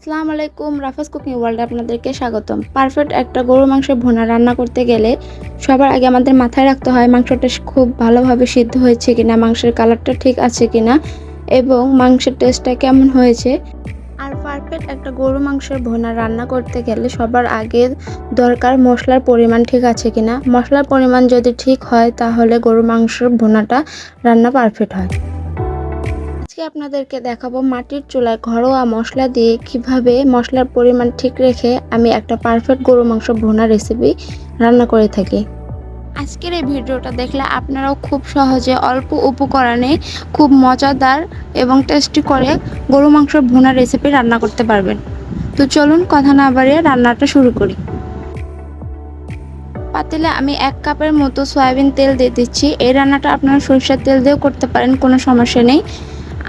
আসসালামু আলাইকুম, Rufus cooking ওয়ার্ল্ডে আপনাদেরকে স্বাগতম। পারফেক্ট একটা গরু মাংসের ভুনা রান্না করতে গেলে সবার আগে আমাদের মাথায় রাখতে হয় মাংসটা খুব ভালোভাবে সিদ্ধ হয়েছে কিনা, মাংসের কালারটা ঠিক আছে কিনা, এবং মাংসের টেস্টটা কেমন হয়েছে। আর পারফেক্ট একটা গরু মাংসের ভুনা রান্না করতে গেলে সবার আগে দরকার মশলার পরিমাণ ঠিক আছে কিনা। মশলার পরিমাণ যদি ঠিক হয়, তাহলে গরু মাংসের ভুনাটা রান্না পারফেক্ট হয়। আজকে আপনাদেরকে দেখাবো মাটির চুলায় ঘরোয়া মশলা দিয়ে কীভাবে মশলার পরিমাণ ঠিক রেখে আমি একটা পারফেক্ট গরু মাংস ভুনা রেসিপি রান্না করে থাকি। আজকের এই ভিডিওটা দেখলে আপনারাও খুব সহজে অল্প উপকরণে খুব মজাদার এবং টেস্টি করে গরু মাংস ভুনা রেসিপি রান্না করতে পারবেন। তো চলুন কথা না বাড়িয়ে রান্নাটা শুরু করি। পাতিলে আমি এক কাপের মতো সয়াবিন তেল দিয়ে দিচ্ছি। এই রান্নাটা আপনারা সরিষার তেল দিয়েও করতে পারেন, কোনো সমস্যা নেই।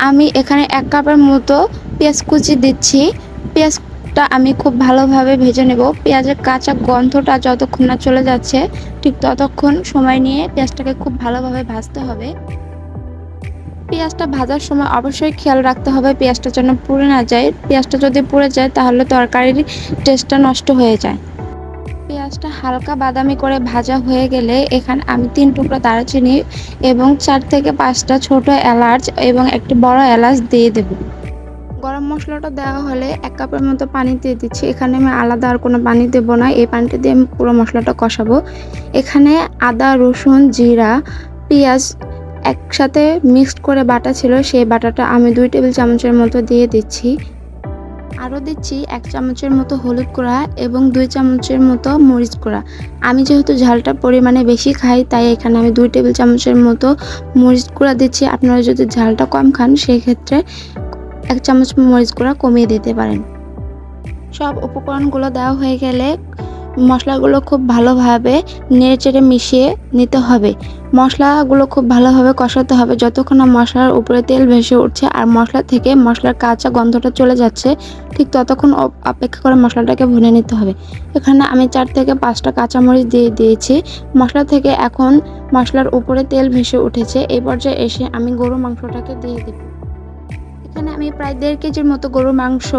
আমি এখানে এক কাপের মতো পেঁয়াজ কুচি দিচ্ছি। পেঁয়াজটা আমি খুব ভালোভাবে ভেজে নেব। পেঁয়াজের কাঁচা গন্ধটা যতক্ষণ না চলে যাচ্ছে, ঠিক ততক্ষণ সময় নিয়ে পেঁয়াজটাকে খুব ভালোভাবে ভাজতে হবে। পেঁয়াজটা ভাজার সময় অবশ্যই খেয়াল রাখতে হবে পেঁয়াজটা যেন পুড়ে না যায়। পেঁয়াজটা যদি পুড়ে যায়, তাহলে তরকারির টেস্টটা নষ্ট হয়ে যায়। পেঁয়াজটা হালকা বাদামি করে ভাজা হয়ে গেলে এখানে আমি তিন টুকরা দারচিনি এবং চার থেকে পাঁচটা ছোট এলাচ এবং একটি বড় এলাচ দিয়ে দেব। গরম মশলাটা দেওয়া হলে এক কাপের মতো পানি দিয়ে দিচ্ছি। এখানে আমি আলাদা আর কোনো পানি দেবো না। এই পানিটা দিয়ে আমি পুরো মশলাটা কষাবো। এখানে আদা, রসুন, জিরা, পেঁয়াজ একসাথে মিক্সড করে বাটা ছিল। সেই বাটাটা আমি দুই টেবিল চামচের মতো দিয়ে দিচ্ছি। আরও দিচ্ছি এক চামচের মতো হলুদ গুঁড়া এবং দুই চামচের মতো মরিচ গুঁড়া আমি যেহেতু ঝালটা পরিমাণে বেশি খাই, তাই এখানে আমি দুই টেবিল চামচের মতো মরিচ গুঁড়া দিচ্ছি। আপনারা যদি ঝালটা কম খান সেই ক্ষেত্রে এক চামচ মরিচ গুঁড়া কমিয়ে দিতে পারেন। সব উপকরণগুলো দেওয়া হয়ে গেলে মশলাগুলো খুব ভালোভাবে নেড়ে চেড়ে মিশিয়ে নিতে হবে। মশলাগুলো খুব ভালোভাবে কষাতে হবে। যতক্ষণ না মশলার উপরে তেল ভেসে উঠছে আর মশলা থেকে মশলার কাঁচা গন্ধটা চলে যাচ্ছে, ঠিক ততক্ষণ অপ- অপেক্ষা করে মশলাটাকে ভুনে নিতে হবে। এখানে আমি চার থেকে পাঁচটা কাঁচামরিচ দিয়ে দিয়েছি। মশলা থেকে এখন মশলার উপরে তেল ভেসে উঠেছে। এই পর্যায়ে এসে আমি গরু মাংসটাকে দিয়ে দেব। এখানে আমি প্রায় দেড় কেজির মতো গরুর মাংস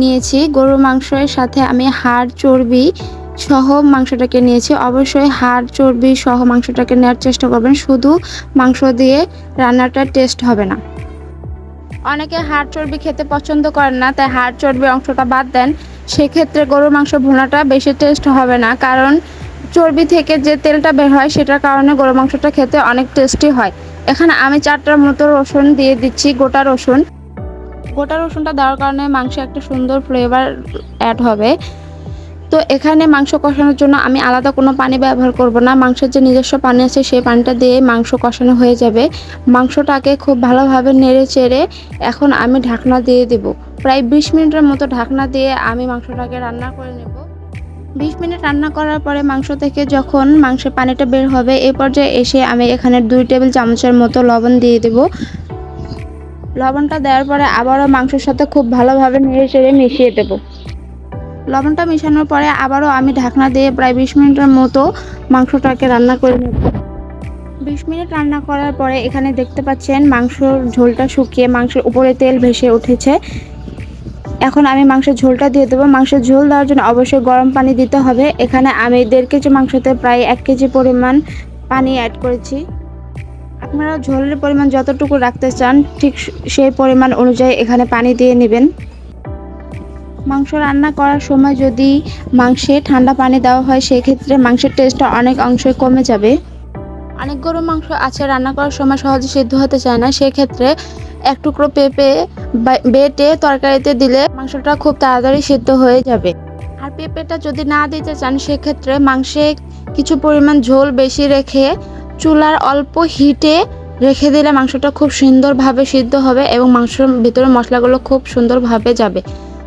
নিয়েছি। গরুর মাংসের সাথে আমি হাড় চর্বি সহ মাংসটাকে নিয়েছি। অবশ্যই হাড় চর্বি সহ মাংসটাকে নেওয়ার চেষ্টা করবেন। শুধু মাংস দিয়ে রান্নাটার টেস্ট হবে না। অনেকে হাড় চর্বি খেতে পছন্দ করেন না, তাই হাড় চর্বি অংশটা বাদ দেন। সেক্ষেত্রে গরুর মাংস ভুনাটা বেশি টেস্ট হবে না, কারণ চর্বি থেকে যে তেলটা বের হয়, সেটার কারণে গরুর মাংসটা খেতে অনেক টেস্টি হয়। এখানে আমি চারটার মতো রসুন দিয়ে দিচ্ছি, গোটা রসুন। গোটা রসুনটা দেওয়ার কারণে মাংসে একটা সুন্দর ফ্লেভার অ্যাড হবে। তো এখানে মাংস কষানোর জন্য আমি আলাদা কোনো পানি ব্যবহার করব না। মাংসের যে নিজস্ব পানি আছে সেই পানিটা দিয়ে মাংস কষানো হয়ে যাবে। মাংসটাকে খুব ভালোভাবে নেড়ে চেড়ে এখন আমি ঢাকনা দিয়ে দেব। প্রায় বিশ মিনিটের মতো ঢাকনা দিয়ে আমি মাংসটাকে রান্না করে নেব। বিশ মিনিট রান্না করার পরে মাংস থেকে যখন মাংসের পানিটা বের হবে এই পর্যায়ে এসে আমি এখানে দুই টেবিল চামচের মতো লবণ দিয়ে দেব। লবণটা দেওয়ার পরে আবারও মাংসের সাথে খুব ভালোভাবে নেড়ে চেড়ে মিশিয়ে দেবো। লবণটা মেশানোর পরে আবারও আমি ঢাকনা দিয়ে প্রায় বিশ মিনিটের মতো মাংসটাকে রান্না করে নেব। বিশ মিনিট রান্না করার পরে এখানে দেখতে পাচ্ছেন মাংসর ঝোলটা শুকিয়ে মাংসের উপরে তেল ভেসে উঠেছে। এখন আমি মাংসের ঝোলটা দিয়ে দেবো। মাংসের ঝোল দেওয়ার জন্য অবশ্যই গরম পানি দিতে হবে। এখানে আমি দেড় কেজি মাংসতে প্রায় এক কেজি পরিমাণ পানি অ্যাড করেছি। আপনারা ঝোলের পরিমাণ যতটুকু রাখতে চান, ঠিক সেই পরিমাণ অনুযায়ী এখানে পানি দিয়ে নেবেন। মাংস রান্না করার সময় যদি মাংসে ঠান্ডা পানি দেওয়া হয়, সেক্ষেত্রে মাংসের টেস্টটা অনেক অংশে কমে যাবে। অনেক গরু মাংস আছে, রান্না করার সময় সহজে সিদ্ধ হতে চায় না। সেক্ষেত্রে এক টুকরো পেঁপে বেটে তরকারিতে দিলে মাংসটা খুব তাড়াতাড়ি সিদ্ধ হয়ে যাবে। আর পেঁপেটা যদি না দিতে চান, সেক্ষেত্রে মাংসে কিছু পরিমাণ ঝোল বেশি রেখে চুলার অল্প হিটে রেখে দিলে মাংসটা খুব সুন্দরভাবে সিদ্ধ হবে এবং মাংসের ভিতরে মশলাগুলো খুব সুন্দরভাবে যাবে।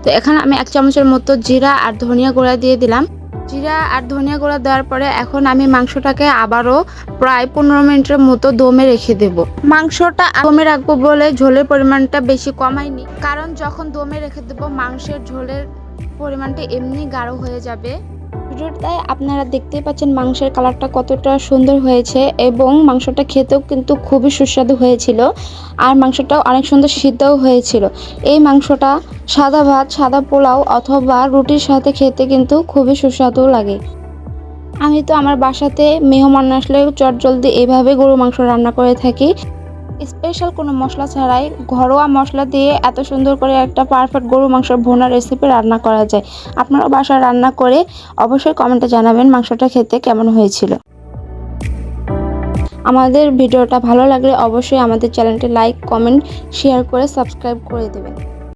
তো এখানে আমি এক চামচের মতো জিরা আর ধনিয়া গুঁড়া দিয়ে দিলাম। জিরা আর ধনিয়া গুঁড়া দেওয়ার পরে এখন আমি মাংসটাকে আবারও প্রায় পনেরো মিনিটের মতো দমে রেখে দেব। মাংসটা দমে রাখব বলে ঝোলের পরিমাণটা বেশি কমাইনি, কারণ যখন দমে রেখে দেব মাংসের ঝোলের পরিমাণটা এমনি গাঢ় হয়ে যাবে। ভিডিওটায় আপনারা দেখতেই পাচ্ছেন মাংসের কালারটা কতটা সুন্দর হয়েছে এবং মাংসটা খেতেও কিন্তু খুবই সুস্বাদু হয়েছিল আর মাংসটাও অনেক সুন্দর সিদ্ধও হয়েছিল। এই মাংসটা সাদা ভাত, সাদা পোলাও অথবা রুটির সাথে খেতে কিন্তু খুবই সুস্বাদু লাগে। আমি তো আমার বাসাতে মেহমান আসলে চটজলদি এইভাবে গরু মাংস রান্না করে থাকি। স্পেশাল কোনো মশলা ছাড়াই ঘরোয়া মশলা দিয়ে এত সুন্দর করে একটা পারফেক্ট গরু মাংসের ভোনা রেসিপি রান্না করা যায়। আপনারা বাসায় রান্না করে অবশ্যই কমেন্টে জানাবেন মাংসটা খেতে কেমন হয়েছিল। আমাদের ভিডিওটা ভালো লাগলে অবশ্যই আমাদের চ্যানেলটি লাইক কমেন্ট শেয়ার করে সাবস্ক্রাইব করে দেবেন।